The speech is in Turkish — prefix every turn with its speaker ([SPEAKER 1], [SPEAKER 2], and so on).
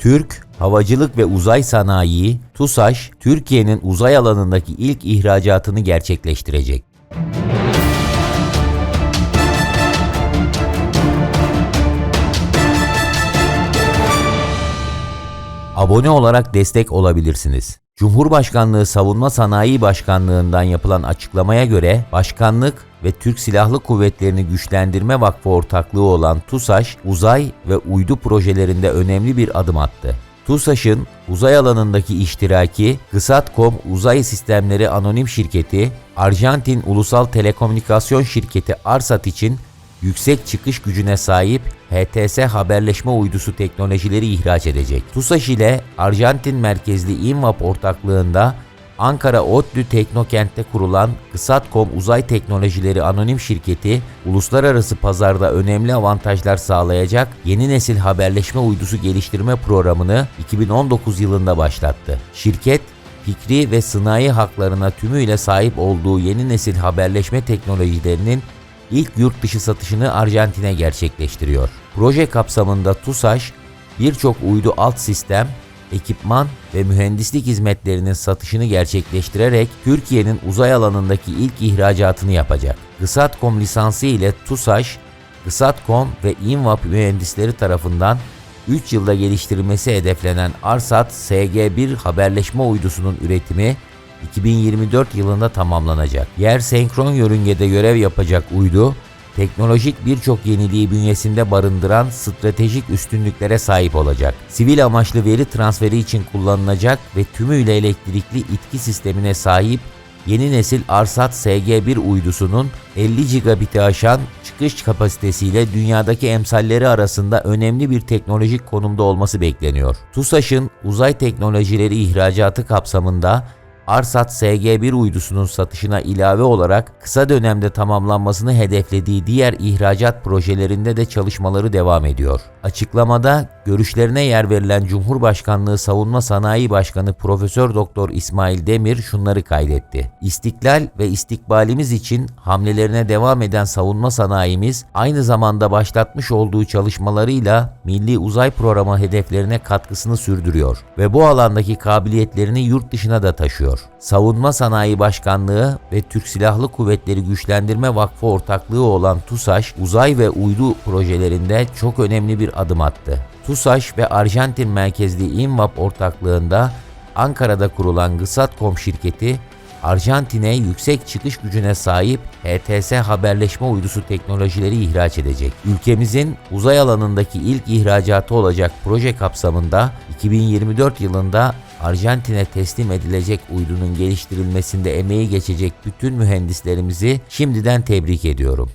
[SPEAKER 1] Türk Havacılık ve Uzay Sanayi TUSAŞ, Türkiye'nin uzay alanındaki ilk ihracatını gerçekleştirecek. Abone olarak destek olabilirsiniz. Cumhurbaşkanlığı Savunma Sanayi Başkanlığından yapılan açıklamaya göre başkanlık ve Türk Silahlı Kuvvetleri'ni Güçlendirme Vakfı ortaklığı olan TUSAŞ, uzay ve uydu projelerinde önemli bir adım attı. TUSAŞ'ın uzay alanındaki iştiraki, Kısatkom Uzay Sistemleri Anonim Şirketi, Arjantin Ulusal Telekomünikasyon Şirketi Arsat için yüksek çıkış gücüne sahip HTS haberleşme uydusu teknolojileri ihraç edecek. TUSAŞ ile Arjantin merkezli INVAP ortaklığında Ankara ODTÜ Teknokent'te kurulan Kısatkom Uzay Teknolojileri Anonim Şirketi, uluslararası pazarda önemli avantajlar sağlayacak yeni nesil haberleşme uydusu geliştirme programını 2019 yılında başlattı. Şirket, fikri ve sınai haklarına tümüyle sahip olduğu yeni nesil haberleşme teknolojilerinin ilk yurt dışı satışını Arjantin'e gerçekleştiriyor. Proje kapsamında TUSAŞ birçok uydu alt sistem, ekipman ve mühendislik hizmetlerinin satışını gerçekleştirerek Türkiye'nin uzay alanındaki ilk ihracatını yapacak. Kısatkom lisansı ile TUSAŞ, Kısatkom ve İNVAP mühendisleri tarafından 3 yılda geliştirilmesi hedeflenen ARSAT SG-1 haberleşme uydusunun üretimi 2024 yılında tamamlanacak. Yer senkron yörüngede görev yapacak uydu, teknolojik birçok yeniliği bünyesinde barındıran stratejik üstünlüklere sahip olacak. Sivil amaçlı veri transferi için kullanılacak ve tümüyle elektrikli itki sistemine sahip yeni nesil Arsat SG-1 uydusunun 50 gigabit'i aşan çıkış kapasitesiyle dünyadaki emsalleri arasında önemli bir teknolojik konumda olması bekleniyor. TUSAŞ'ın uzay teknolojileri ihracatı kapsamında Arsat SG-1 uydusunun satışına ilave olarak kısa dönemde tamamlanmasını hedeflediği diğer ihracat projelerinde de çalışmaları devam ediyor. Açıklamada görüşlerine yer verilen Cumhurbaşkanlığı Savunma Sanayi Başkanı Profesör Doktor İsmail Demir şunları kaydetti. İstiklal ve istikbalimiz için hamlelerine devam eden savunma sanayimiz aynı zamanda başlatmış olduğu çalışmalarıyla Milli Uzay Programı hedeflerine katkısını sürdürüyor ve bu alandaki kabiliyetlerini yurt dışına da taşıyor. Savunma Sanayi Başkanlığı ve Türk Silahlı Kuvvetleri Güçlendirme Vakfı ortaklığı olan TUSAŞ, uzay ve uydu projelerinde çok önemli bir adım attı. TUSAŞ ve Arjantin merkezli INVAP ortaklığında Ankara'da kurulan Gısatkom şirketi, Arjantin'e yüksek çıkış gücüne sahip HTS haberleşme uydusu teknolojileri ihraç edecek. Ülkemizin uzay alanındaki ilk ihracatı olacak proje kapsamında 2024 yılında Arjantin'e teslim edilecek uydunun geliştirilmesinde emeği geçecek bütün mühendislerimizi şimdiden tebrik ediyorum.